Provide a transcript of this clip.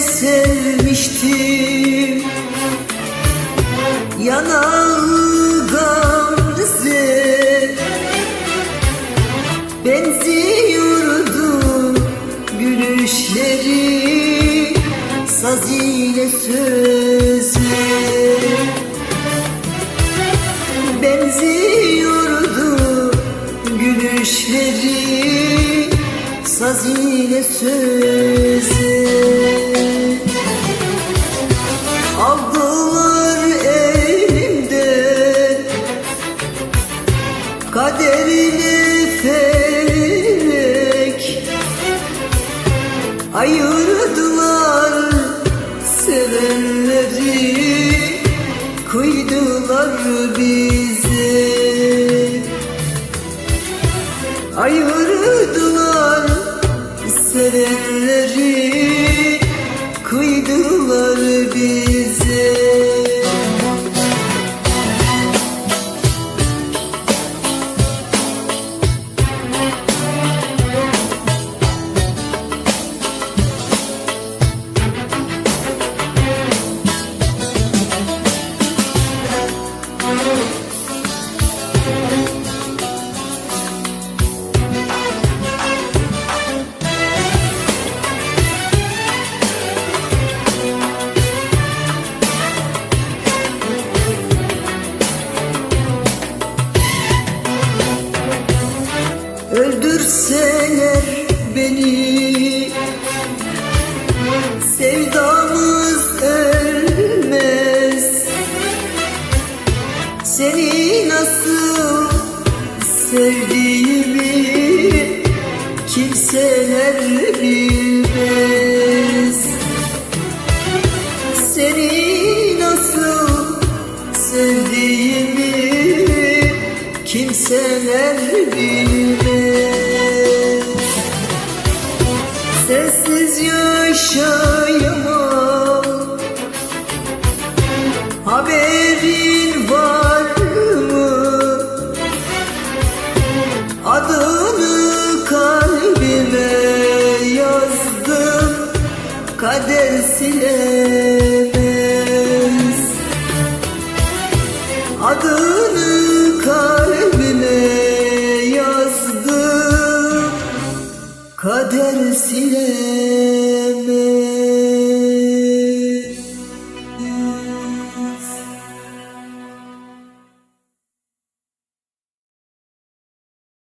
sevmiştim. Yanağı gamze Benziyordu gülüşleri Saz ile sözle Benziyordu gülüşleri Saz ile sözle Kaderini felek Ayırdılar sevenleri Kıydılar bize Ayırdılar sevdiğimi Kimseler bilmez. Seni nasıl sevdiğimi kimseler bilmez. Sensiz yaşayamam Kader silemez Adını kalbime yazdım Kader silemez